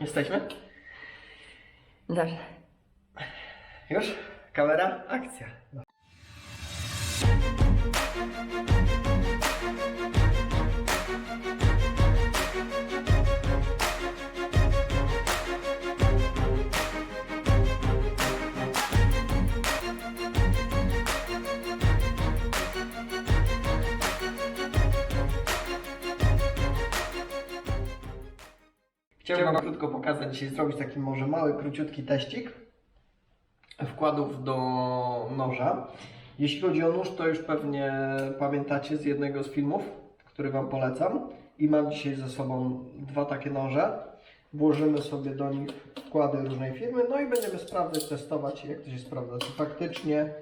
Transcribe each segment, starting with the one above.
Jesteśmy? Dobrze. Już? Kamera? Akcja. Chciałbym Wam krótko pokazać dzisiaj, zrobić taki może mały, króciutki teścik wkładów do noża. Jeśli chodzi o nóż, to już pewnie pamiętacie z jednego z filmów, który Wam polecam. I mam dzisiaj ze sobą dwa takie noże. Włożymy sobie do nich wkłady różnej firmy, no i będziemy sprawdzać, testować, jak to się sprawdza. Czy faktycznie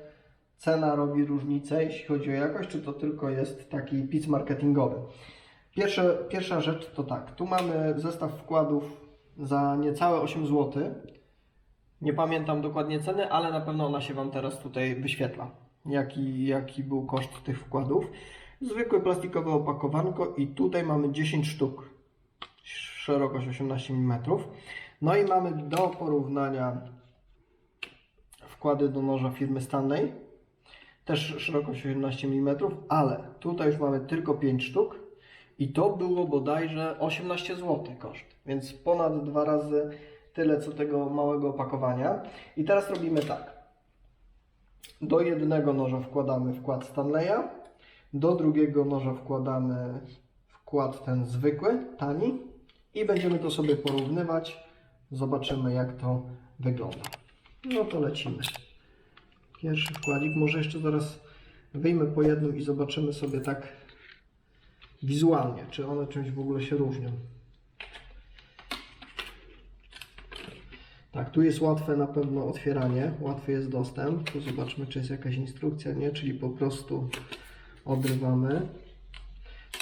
cena robi różnicę, jeśli chodzi o jakość, czy to tylko jest taki pic marketingowy. Pierwsze, pierwsza rzecz to tak, tu mamy zestaw wkładów za niecałe 8 zł. Nie pamiętam dokładnie ceny, ale na pewno ona się Wam teraz tutaj wyświetla. Jaki, jaki był koszt tych wkładów. Zwykłe plastikowe opakowanko i tutaj mamy 10 sztuk. Szerokość 18 mm. No i mamy do porównania wkłady do noża firmy Stanley. Też szerokość 18 mm, ale tutaj już mamy tylko 5 sztuk. I to było bodajże 18 zł koszt, więc ponad dwa razy tyle co tego małego opakowania. I teraz robimy tak. Do jednego noża wkładamy wkład Stanleya, do drugiego noża wkładamy wkład ten zwykły, tani i będziemy to sobie porównywać. Zobaczymy jak to wygląda. No to lecimy. Pierwszy wkładzik, może jeszcze zaraz wyjmę po jednym i zobaczymy sobie tak wizualnie, czy one czymś w ogóle się różnią. Tak, tu jest łatwe na pewno otwieranie, łatwy jest dostęp. Tu zobaczmy, czy jest jakaś instrukcja, nie, czyli po prostu odrywamy.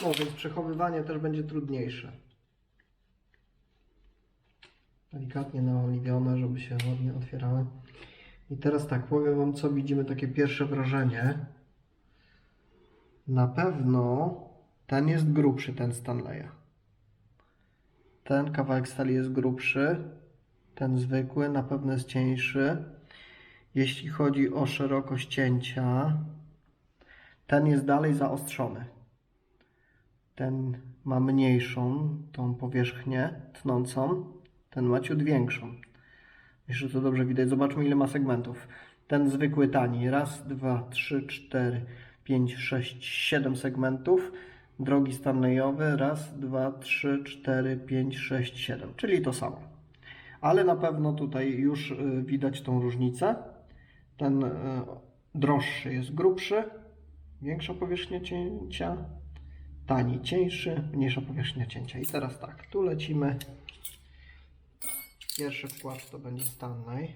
No, więc przechowywanie też będzie trudniejsze. Delikatnie naoliwione, żeby się ładnie otwierały. I teraz tak, powiem Wam, co widzimy, takie pierwsze wrażenie. Na pewno ten jest grubszy, ten Stanleya. Ten kawałek stali jest grubszy. Ten zwykły na pewno jest cieńszy. Jeśli chodzi o szerokość cięcia, ten jest dalej zaostrzony. Ten ma mniejszą tą powierzchnię tnącą, ten ma ciut większą. Jeszcze to dobrze widać. Zobaczmy ile ma segmentów. Ten zwykły tani. Raz, dwa, trzy, cztery, pięć, sześć, siedem segmentów. Drogi Stanleyowy. Raz, dwa, trzy, cztery, pięć, sześć, siedem. Czyli to samo. Ale na pewno tutaj już y, widać tą różnicę. Ten y, droższy jest grubszy, większa powierzchnia cięcia, tani, cieńszy, mniejsza powierzchnia cięcia. I teraz tak, tu lecimy. Pierwszy wkład to będzie Stanley.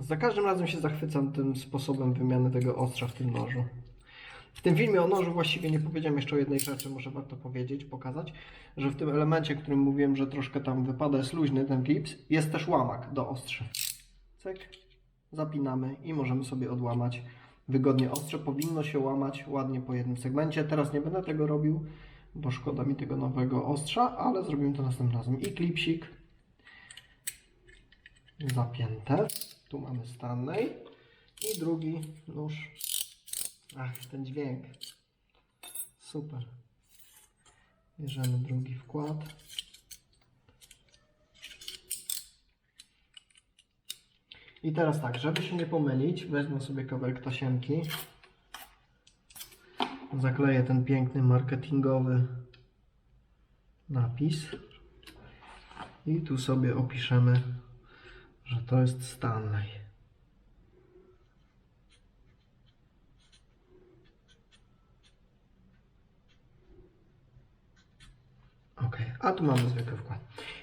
Za każdym razem się zachwycam tym sposobem wymiany tego ostrza w tym nożu. W tym filmie o nożu właściwie nie powiedziałem jeszcze o jednej rzeczy, może warto powiedzieć, pokazać, że w tym elemencie, którym mówiłem, że troszkę tam wypada, jest luźny ten klips, jest też łamak do ostrzy. Cyk, zapinamy i możemy sobie odłamać wygodnie ostrze. Powinno się łamać ładnie po jednym segmencie. Teraz nie będę tego robił, bo szkoda mi tego nowego ostrza, ale zrobimy to następnym razem. I klipsik zapięte. Tu mamy Stanley i drugi nóż. Ach, ten dźwięk. Super. Bierzemy drugi wkład. I teraz tak, żeby się nie pomylić, wezmę sobie kawałek tasiemki. Zakleję ten piękny marketingowy napis. I tu sobie opiszemy, że to jest Stanley. A tu mamy zwykły wkład.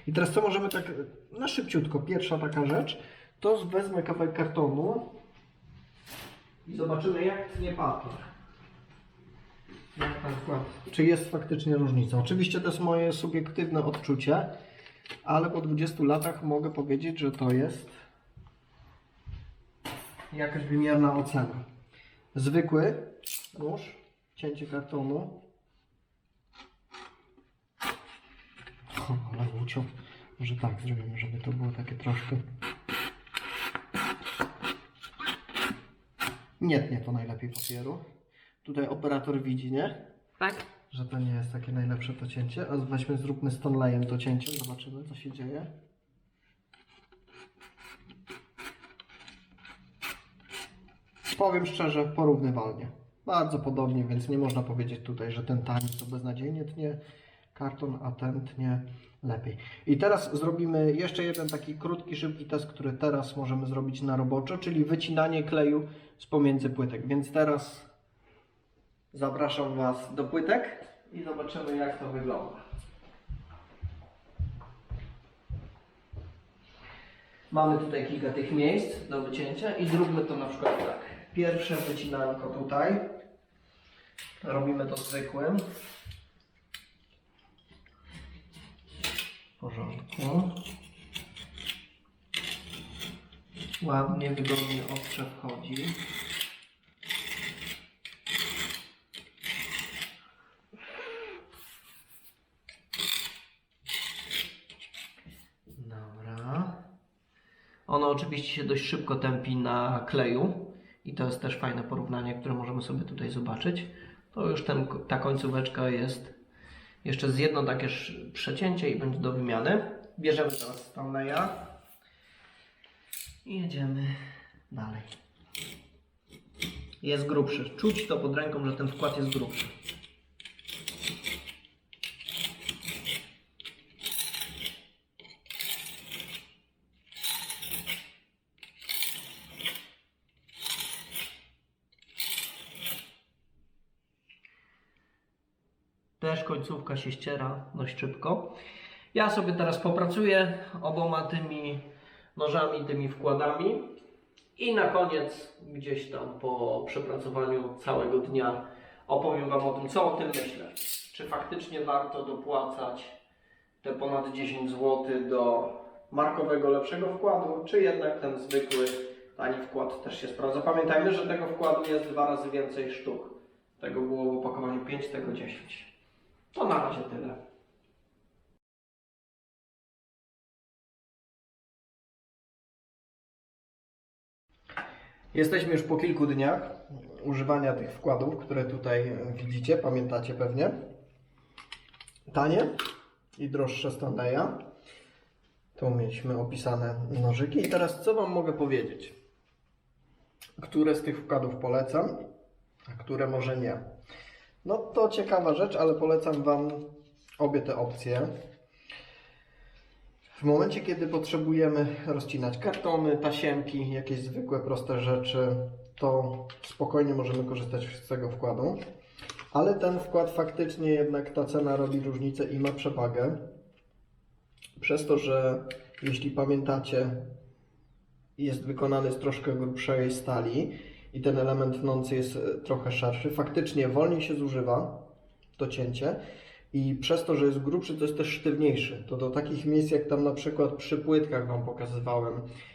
I teraz co możemy tak na szybciutko, pierwsza taka rzecz, to wezmę kawałek kartonu i zobaczymy jak tnie papier. Jak ten wkład, czy jest faktycznie różnica. Oczywiście to jest moje subiektywne odczucie, ale po 20 latach mogę powiedzieć, że to jest jakaś wymierna ocena. Zwykły nóż, cięcie kartonu, Ale uciął. Może tak zrobimy, żeby to było takie troszkę... Nie tnie to najlepiej papieru. Tutaj operator widzi, nie? Tak? Że to nie jest takie najlepsze to cięcie. A weźmy, zróbmy z Tonlejem to cięcie. Zobaczymy, co się dzieje. Powiem szczerze, porównywalnie. Bardzo podobnie, więc nie można powiedzieć tutaj, że ten tani to beznadziejnie tnie karton, a ten tnie lepiej. I teraz zrobimy jeszcze jeden taki krótki, szybki test, który teraz możemy zrobić na roboczo, czyli wycinanie kleju z pomiędzy płytek. Więc teraz zapraszam Was do płytek i zobaczymy jak to wygląda. Mamy tutaj kilka tych miejsc do wycięcia i zróbmy to na przykład tak. Pierwsze wycinanko tutaj. Robimy to zwykłym. W porządku. Ładnie, wygodnie ostrze wchodzi. Dobra. Ono oczywiście się dość szybko tępi na kleju i to jest też fajne porównanie, które możemy sobie tutaj zobaczyć. To już ten, ta końcóweczka jest jeszcze z jedno takie przecięcie i będzie do wymiany. Bierzemy teraz Stanleya i jedziemy dalej. Jest grubszy. Czuć to pod ręką, że ten wkład jest grubszy. Też końcówka się ściera dość szybko. Ja sobie teraz popracuję oboma tymi nożami, tymi wkładami i na koniec, gdzieś tam po przepracowaniu całego dnia, opowiem Wam o tym, co o tym myślę. Czy faktycznie warto dopłacać te ponad 10 zł do markowego, lepszego wkładu, czy jednak ten zwykły, tani wkład też się sprawdza. Pamiętajmy, że tego wkładu jest dwa razy więcej sztuk. Tego było w opakowaniu 5, tego 10. To na razie tyle. Jesteśmy już po kilku dniach używania tych wkładów, które tutaj widzicie, pamiętacie pewnie. Tanie i droższe Stanleya. Tu mieliśmy opisane nożyki. I teraz co Wam mogę powiedzieć? Które z tych wkładów polecam, a które może nie. No to ciekawa rzecz, ale polecam Wam obie te opcje. W momencie, kiedy potrzebujemy rozcinać kartony, tasiemki, jakieś zwykłe, proste rzeczy, to spokojnie możemy korzystać z tego wkładu. Ale ten wkład faktycznie jednak ta cena robi różnicę i ma przewagę. Przez to, że jeśli pamiętacie, jest wykonany z troszkę grubszej stali i ten element tnący jest e, trochę szerszy, faktycznie wolniej się zużywa to cięcie i przez to, że jest grubszy, to jest też sztywniejszy. To do takich miejsc, jak tam na przykład przy płytkach Wam pokazywałem,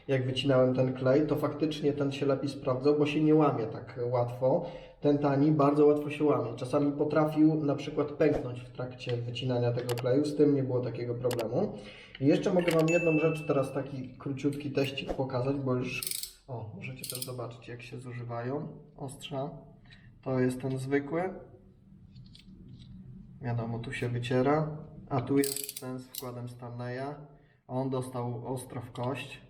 jak wycinałem ten klej, to faktycznie ten się lepiej sprawdzał, bo się nie łamie tak łatwo. Ten tani bardzo łatwo się łamie. Czasami potrafił na przykład pęknąć w trakcie wycinania tego kleju, z tym nie było takiego problemu. I jeszcze mogę Wam jedną rzecz, teraz taki króciutki teścik pokazać, bo już, o, zobaczyć jak się zużywają ostrza. To jest ten zwykły, Wiadomo, tu się wyciera, a tu jest ten z wkładem Stanleya. On dostał ostro w kość.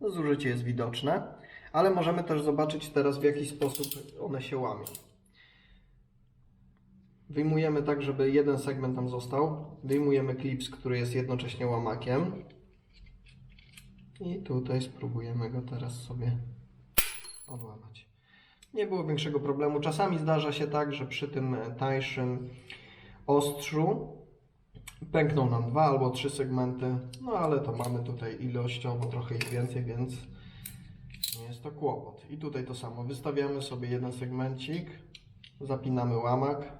Zużycie jest widoczne, ale możemy też zobaczyć teraz w jaki sposób one się łamią. Wyjmujemy tak, żeby jeden segment tam został. Wyjmujemy klips, który jest jednocześnie łamakiem. I tutaj spróbujemy go teraz sobie odłamać. Nie było większego problemu. Czasami zdarza się tak, że przy tym tańszym ostrzu pękną nam dwa albo trzy segmenty, no ale to mamy tutaj ilościowo trochę ich więcej, więc nie jest to kłopot. I tutaj to samo, wystawiamy sobie jeden segmencik, zapinamy łamak.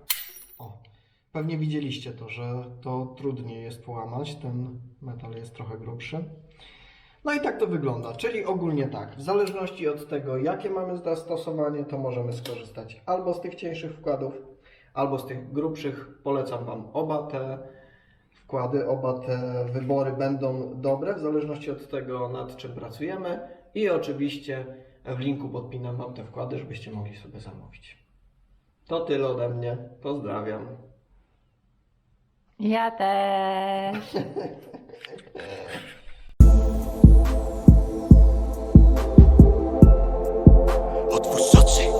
O, pewnie widzieliście to, że to trudniej jest połamać, ten metal jest trochę grubszy. No i tak to wygląda, czyli ogólnie tak, w zależności od tego jakie mamy zastosowanie, to możemy skorzystać albo z tych cieńszych wkładów, albo z tych grubszych. Polecam Wam oba te wkłady. Oba te wybory będą dobre, w zależności od tego, nad czym pracujemy. I oczywiście w linku podpinam Wam te wkłady, żebyście mogli sobie zamówić. To tyle ode mnie. Pozdrawiam. Ja też. Versace